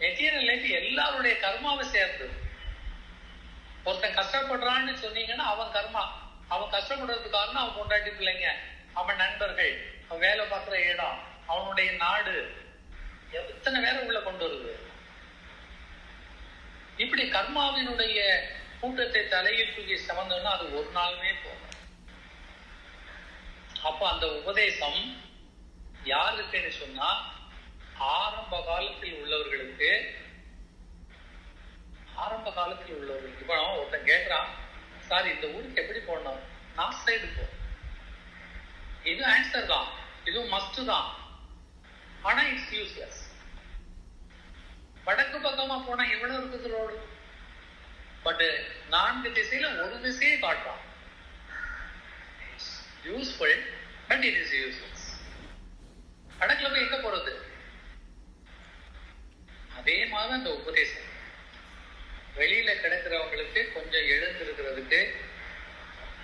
Material life எல்லாருடைய கர்மாவை சேர்ந்து ஒருத்தன் கஷ்டப்படுறான்னு சொன்னீங்கன்னா அவன் கர்மா. அவன் கஷ்டப்படுறதுக்கு காரணம் அவன் கொண்டாட்டி பிள்ளைங்க அவன் நண்பர்கள் அவன் வேலை பார்க்குற இடம் அவனுடைய நாடு. எத்தனை பேரை உள்ள கொண்டு வருது? இப்படி கர்மாவினுடைய கூட்டத்தை தலையில் தூக்கி சமந்தோம்னா அது ஒரு நாளுமே போகும் அப்ப அந்த உபதேசம் யாருக்குன்னு சொன்னா ஆரம்ப காலத்தில் உள்ளவர்களுக்கு ஆரம்ப காலத்தில் உள்ளவர்களுக்கு இப்போ ஒருத்தன் கேட்கிறான் சார் இந்த ஊருக்கு எப்படி போடணும் நார்த் சைடு போ. இது ஆன்சர் தான். இதுவும் மஸ்ட் தான். ஆனா இட்ஸ் யூஸ்லெஸ் வடக்கு பக்கமா போனா எவ்வளவு இருக்குது ரோடு? பட் நான்கு திசையில ஒரு திசையை காட்டுறான். Useful but it is useless வடக்குல போய் எங்க போறது அந்த உபதேசம். வெளியில கிடக்கிறவங்களுக்கு கொஞ்சம் எழுந்திருக்கிறதுக்கு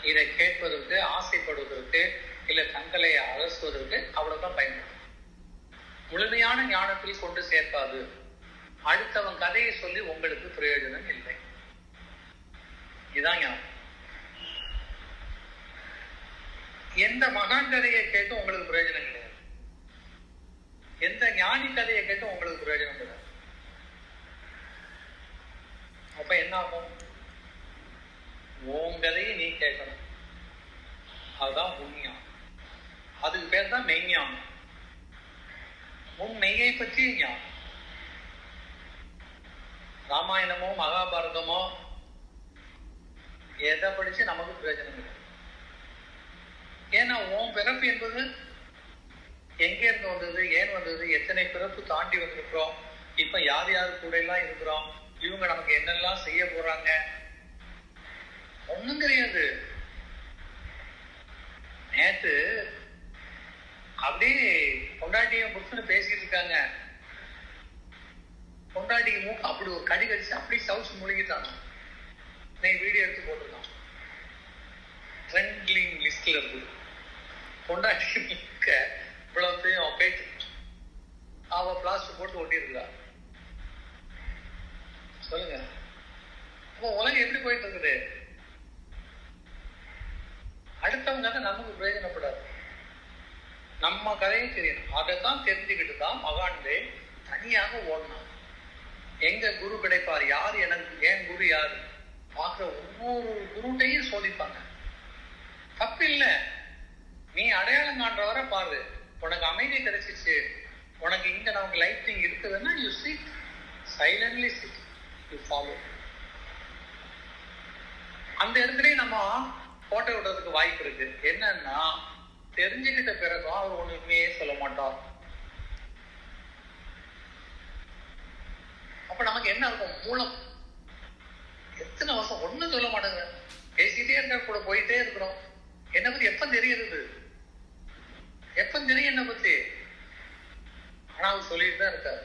இதை கேட்பதற்கு ஆசைப்படுவதற்கு இல்ல தங்களை அரசுவதற்கு அவ்வளவுதான் பயன்படும். முழுமையான ஞானத்தில் கொண்டு சேர்க்காது. அடுத்தவன் கதையை சொல்லி உங்களுக்கு பிரயோஜனம் இல்லை. இதுதான் ஞானம். எந்த மகான் கதையை கேட்டும் உங்களுக்கு பிரயோஜனம் கிடையாது. எந்த ஞானி கதையை கேட்டும் உங்களுக்கு பிரயோஜனம் கிடையாது. அப்ப என்ன ஆகும்? உன் கதையை நீ கேட்கணும். அதுதான் உண்மையானம் அதுக்கு பேர் தான் மெய்ஞானம். உன் மெய்யை பற்றி ஞானம். ராமாயணமோ மகாபாரதமோ எதை படிச்சு நமக்கு பிரயோஜனம் இல்லை. ஏன்னா உன் பிறப்பு என்பது எங்க இருந்து வந்தது ஏன் வந்தது எத்தனை பிறப்பு தாண்டி வந்திருக்கிறோம் இப்ப யார் யார் கூட எல்லாம் இருக்கிறோம் இவங்க நமக்கு என்னெல்லாம் செய்ய போறாங்க? ஒண்ணும் கிடையாது. நேத்து அப்படியே பொண்டாட்டியும் புருஷனு பேசிட்டு இருக்காங்க. பொண்டாட்டிக்கு மூக்கு அப்படி ஒரு கடி கடிச்சு அப்படியே சவுச்சு முழுகிட்டாங்க நீ வீடியோ எடுத்து போட்டிருக்கான். ட்ரெண்ட்லிங் லிஸ்ட்ல இருக்கு பொண்டாட்டி மூக்க இவ்வளவுத்தையும் பேச்சு. அவ பிளாஸ்டிக் போட்டு ஒட்டியிருக்கா சொல்லுங்க இப்போ உலகம் எப்படி போயிட்டு இருக்குது அடுத்தவங்க கதை நமக்கு பிரயோஜனப்படாது. நம்ம கதையும் தெரியணும் அதைத்தான் தெரிஞ்சுக்கிட்டு தான் மகான்களே தனியாக ஓடணும் எங்க குரு கிடைப்பார்? யார் எனக்கு? ஏன் குரு யாரு? பார்க்குற ஒவ்வொரு குருட்டையும் சோதிப்பாங்க. தப்பு இல்லை. நீ அடையாளம் காண்ற வர பாரு. உனக்கு அமைதி கிடைச்சிச்சு. உனக்கு இங்க நமக்கு லைட்டிங் இருக்குதுன்னா you sit silently sit you follow அந்த இடத்துலயும் நம்ம போட்டோ விடுறதுக்கு வாய்ப்பு இருக்கு. என்னன்னா தெரிஞ்சுக்கிட்ட பிறகும் அவர் ஒண்ணுமே சொல்ல மாட்டார். அப்ப நமக்கு என்ன இருக்கும்? மூலம். எத்தனை வருஷம் ஒண்ணும் சொல்ல மாட்டேங்க. பேசிட்டே இருக்க கூட போயிட்டே இருக்கிறோம். என்ன பத்தி எப்ப தெரியுது எப்ப தெரியும் என்ன பத்தி? ஆனா அவர் சொல்லிட்டு தான் இருக்காரு.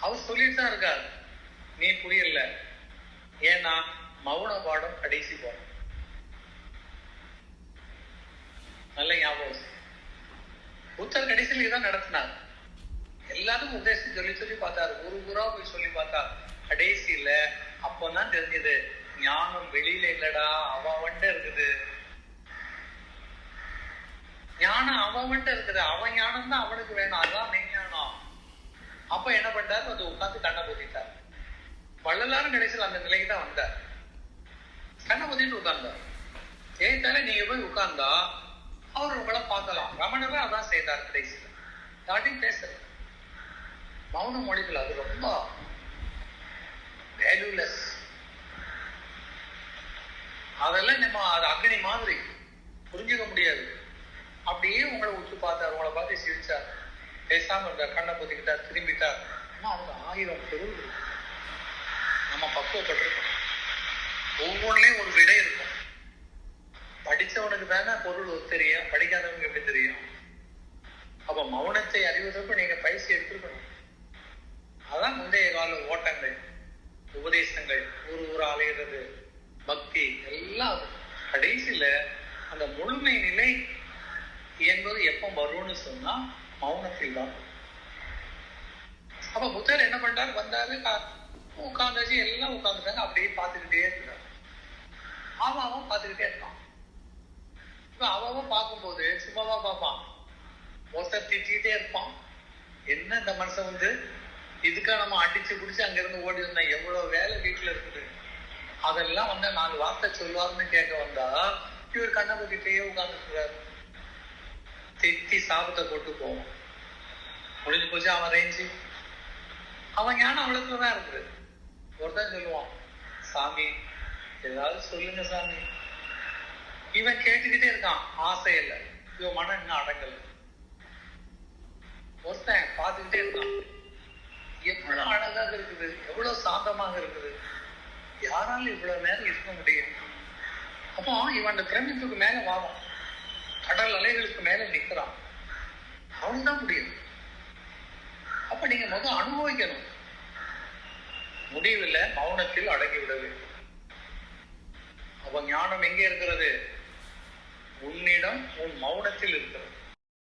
அவர் சொல்லிட்டு தான் இருக்கார். நீ புரியல. ஏன்னா மௌன பாடம் கடைசி பாடம். நல்ல ஞாபகம் புத்தர் கடைசியில் இதான் நடத்தினார். எல்லாரும் உத்தேசம் சொல்லி சொல்லி பார்த்தாரு. ஒரு ஊரா போய் சொல்லி பார்த்தா கடைசியில அப்பதான் தெரிஞ்சது ஞானம் வெளியில இல்லடா அவன்கிட்ட இருக்குது. ஞானம் அவன்கிட்ட இருக்குது. அவன் ஞானம் தான் அவனுக்கு வேணும். அதான் மெய்ஞானம் அப்ப என்ன பண்ணாரு அது உட்காந்து கண்ணை பொத்திட்டார் வள்ளலாரும் கடைசியில் அந்த நிலைக்கு தான் வந்தார். கண்ணை பொத்திட்டு உட்கார்ந்தார். ஜெயித்தால நீங்க போய் உட்கார்ந்தா அவர் உங்களை பார்க்கலாம். ரமணவே அதான் செய்தார் கடைசியில். யார்ட்டையும் பேசல. மௌன மொழிகள் அது ரொம்ப வேல்யூலெஸ் அதெல்லாம் நம்ம அது அக்னி மாதிரி. புரிஞ்சுக்க முடியாது. அப்படியே உங்களை உற்று பார்த்தார் உங்களை பார்த்து சிரிச்சார். பேசாம இருந்தார் கண்ணை பொத்திக்கிட்டார் திரும்பிட்டார். ஆனால் அவங்க ஆயிரம் பொருள் நம்ம பக்குவப்பட்டிருக்கோம். ஒவ்வொன்றுலயும் ஒரு விடை இருக்கும். படிச்சவனுக்கு தானே பொருள் தெரியும் படிக்காதவனுக்கு எப்படி தெரியும்? அப்ப மௌனத்தை அறிவதற்கு நீங்க பயிற்சி எடுத்துருக்கணும். அதான் முந்தைய கால ஓட்டங்கள் உபதேசங்கள் ஊர் ஊர் அலைகிறது பக்தி எல்லாம் கடைசியில அந்த முழுமை நிலை என்பது எப்ப வரும்னு சொன்னா மௌனத்தில் தான் அப்ப புத்தர் என்ன பண்றாரு வந்தாரு உட்காந்தாச்சு எல்லாம் உட்காந்துட்டாங்க அப்படியே பார்த்துக்கிட்டே இருக்கிறாங்க அவன் அவன் பார்த்துக்கிட்டே இருக்கான். இப்போ அவன் பார்க்கும்போது சும்மாவா பார்ப்பான். ஒருத்தர் திட்டிகிட்டே இருப்பான். என்ன இந்த மனுஷன் வந்து? இதுக்காக நம்ம அடிச்சு பிடிச்சி அங்கிருந்து ஓடி வந்தா எவ்வளவு வேலை வீட்டுல இருக்குது? அதெல்லாம் வந்து நாலு வார்த்தை சொல்லுவாருன்னு கேட்க வந்தா இவர் கண்ணை பத்திட்டே உட்கார்ந்துருக்கிறாரு. திட்டி சாபத்தை போட்டு போவோம் முடிஞ்சு போச்சு அவன் ரேஞ்சு அவன் ஞானம் அவ்வளவுதான் இருக்குது. ஒருத்தன் சொல்லுவான் சாமி ஏதாவது சொல்லுங்க சாமி. இவன் கேட்டுக்கிட்டே இருக்கான் ஆசை இல்லை. இவன் மனம் இன்னும் அடங்கல. ஒருத்தன் பார்த்துக்கிட்டே இருக்கான். எவ்வளவு அழகாக இருக்குது எவ்வளவு சாந்தமாக இருக்குது. யாராலும் இவ்வளவு நேரம் இருக்க முடியும்? அப்போ இவன் அந்த பிரமிப்புக்கு மேல வாரம் கடல் அலைகளுக்கு மேல நிக்கிறான். அவன் தான் முடியும். அப்ப நீங்க முதல் அனுபவிக்கணும். முடிவில் மௌனத்தில் அடங்கி வேண்டும் அப்ப ஞானம் எங்கே இருக்கிறது? உன்னிடம் உன் மௌனத்தில் இருக்கிறது.